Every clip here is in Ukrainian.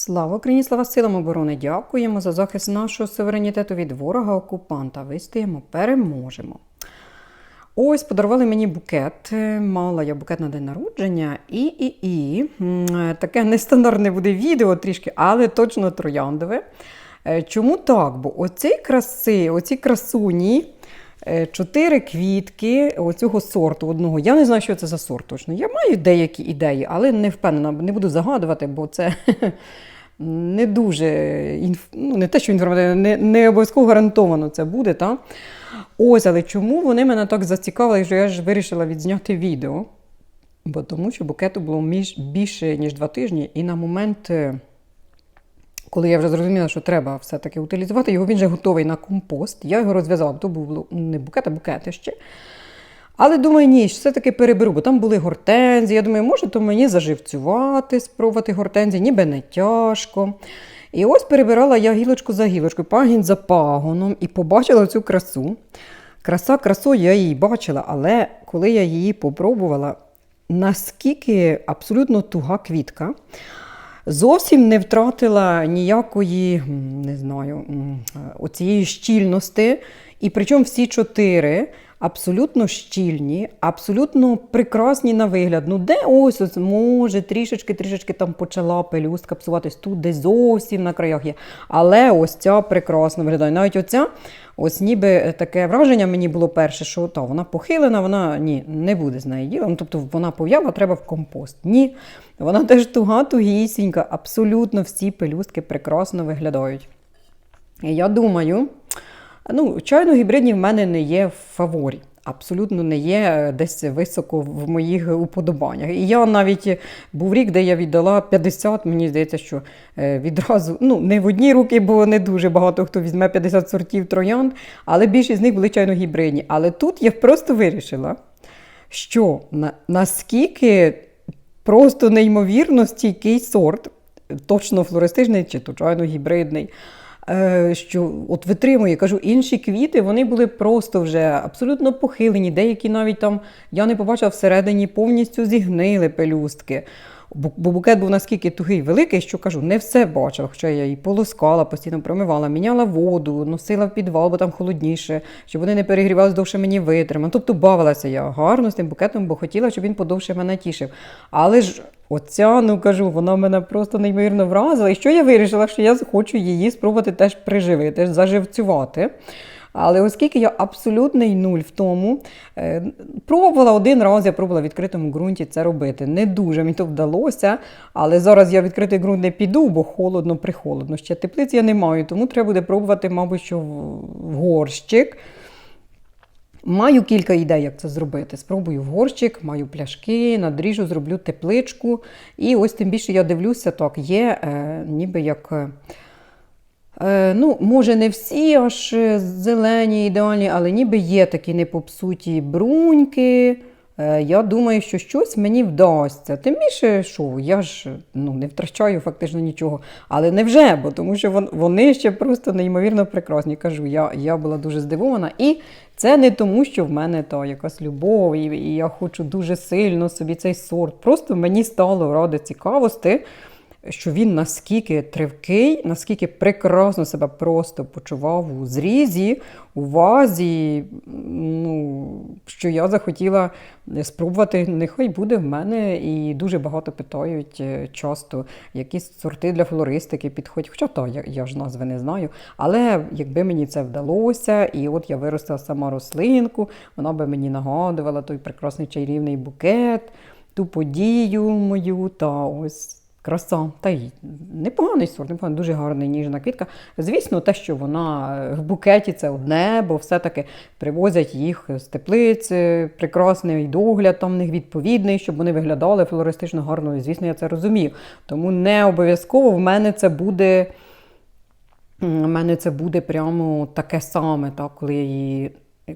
Слава Україні, слава силам оборони! Дякуємо за захист нашого суверенітету від ворога окупанта. Вистоїмо, переможемо. Ось подарували мені букет. Е, Мала я букет на день народження. І, і, і е, таке нестандартне буде відео трішки, але точно трояндове. Е, Чому так? Бо оці краси, оці красуні, чотири квітки оцього сорту одного. Я не знаю, що це за сорт точно. Я маю деякі ідеї, але не впевнена, не буду загадувати, бо це не дуже інф... ну, не те, що інформативно, не, не обов'язково гарантовано це буде. Та? Ось, але чому вони мене так зацікавили, що я ж вирішила відзняти відео? Бо тому що букету було між, більше, ніж два тижні, і на момент. Коли я вже зрозуміла, що треба все-таки утилізувати, його він вже готовий на компост. Я його розв'язала, то був не букет, а букети ще. Але думаю, ні, все-таки переберу, бо там були гортензії. Я думаю, може, то мені заживцювати, спробувати гортензії, ніби не тяжко. І ось перебирала я гілочку за гілочкою, пагін за пагоном, і побачила цю красу. Краса красою я її бачила, але коли я її попробувала, наскільки абсолютно туга квітка. Зовсім не втратила ніякої, не знаю, оцієї щільності. І причому всі чотири абсолютно щільні, абсолютно прекрасні на вигляд. Ну, де ось, ось може трішечки, трішечки там почала пелюстка псуватись, тут десь зовсім на краях є. Але ось ця прекрасно виглядає. Навіть оця, ось ніби таке враження мені було перше, що та, вона похилена, вона ні, не буде з неї діла. Ну, тобто вона пов'яла, треба в компост. Ні. Вона теж туга, тугісінька, абсолютно всі пелюстки прекрасно виглядають. Я думаю, ну, чайно гібридні в мене не є в фаворі. Абсолютно не є десь високо в моїх уподобаннях. І я навіть був рік, де я віддала 50, мені здається, що е, відразу, ну не в одні руки, бо не дуже багато хто візьме 50 сортів троянд, але більшість з них були чайно гібридні. Але тут я просто вирішила, що на, наскільки просто неймовірно стійкий сорт, точно флористичний чи точайно гібридний. Е, Що от витримує, кажу, інші квіти вони були просто вже абсолютно похилені. Деякі навіть там я не побачила всередині повністю зігнили пелюстки. Бо букет був наскільки тугий великий, що кажу, не все бачила. Хоча я її полоскала, постійно промивала, міняла воду, носила в підвал, бо там холодніше, щоб вони не перегрівалися, довше мені витримали. Тобто бавилася я гарно з тим букетом, бо хотіла, щоб він подовше мене тішив. Але ж оця, ну кажу, вона мене просто неймовірно вразила. І що я вирішила, що я хочу її спробувати теж приживити, заживцювати. Але оскільки я абсолютний нуль в тому, е, пробувала один раз, я пробувала в відкритому ґрунті це робити. Не дуже мені то вдалося, але зараз я в відкритий ґрунт не піду, бо холодно, прихолодно. Ще теплиць я не маю, тому треба буде пробувати, мабуть, що в горщик. Маю кілька ідей, як це зробити. Спробую в горщик, маю пляшки, надріжу, зроблю тепличку. І ось тим більше я дивлюся, так, є е, ніби як. Е, ну, може, не всі аж е, зелені, ідеальні, але ніби є такі непопсуті бруньки. Е, я думаю, що щось мені вдасться. Тим більше, що я ж ну, не втрачаю фактично нічого. Але не вже, бо тому що вони ще просто неймовірно прекрасні. Кажу, я, я була дуже здивована. І це не тому, що в мене та якась любов, і я хочу дуже сильно собі цей сорт. Просто мені стало ради цікавості що він наскільки тривкий, наскільки прекрасно себе просто почував у зрізі, у вазі, ну, що я захотіла спробувати, нехай буде в мене. І дуже багато питають е, часто, які сорти для флористики підходять. Хоча то я, я ж назви не знаю. Але якби мені це вдалося, і от я виростила сама рослинку, вона би мені нагадувала той прекрасний чарівний букет, ту подію мою та ось. Краса, та й непоганий сорт, непоганий, дуже гарна ніжна квітка. Звісно, те, що вона в букеті це одне, бо все-таки привозять їх з теплиць, прекрасний догляд там в них відповідний, щоб вони виглядали флористично гарно. І, звісно, я це розумію. Тому не обов'язково в мене це буде. В мене це буде прямо таке саме, так, коли я її.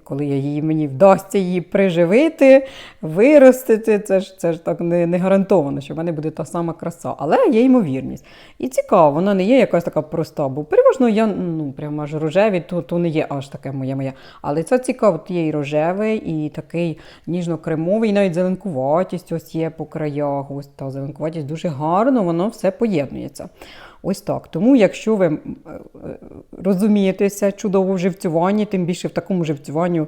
Коли я її мені вдасться її приживити, виростити, це ж це ж так не, не гарантовано, що в мене буде та сама краса, але є ймовірність. І цікаво, вона не є якась така проста, бо переважно я ну, прямо аж рожеві, то, то не є аж таке моє моє. Але це цікаво, тут є і рожевий, і такий ніжно-кремовий, і навіть зеленкуватість ось є по краях. Ось та зеленкуватість дуже гарно, воно все поєднується. Ось так. Тому, якщо ви е, розумієтеся чудово в живцюванні, тим більше в такому живцюванню,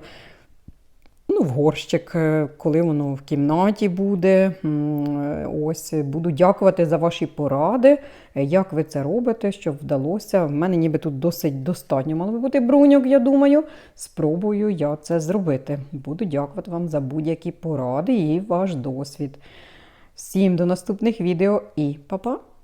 ну, в горщик, е, коли воно в кімнаті буде. Е, Ось буду дякувати за ваші поради, як ви це робите, щоб вдалося. В мене ніби тут досить достатньо мало би бути бруньок, я думаю. Спробую я це зробити. Буду дякувати вам за будь-які поради і ваш досвід. Всім до наступних відео і па-па!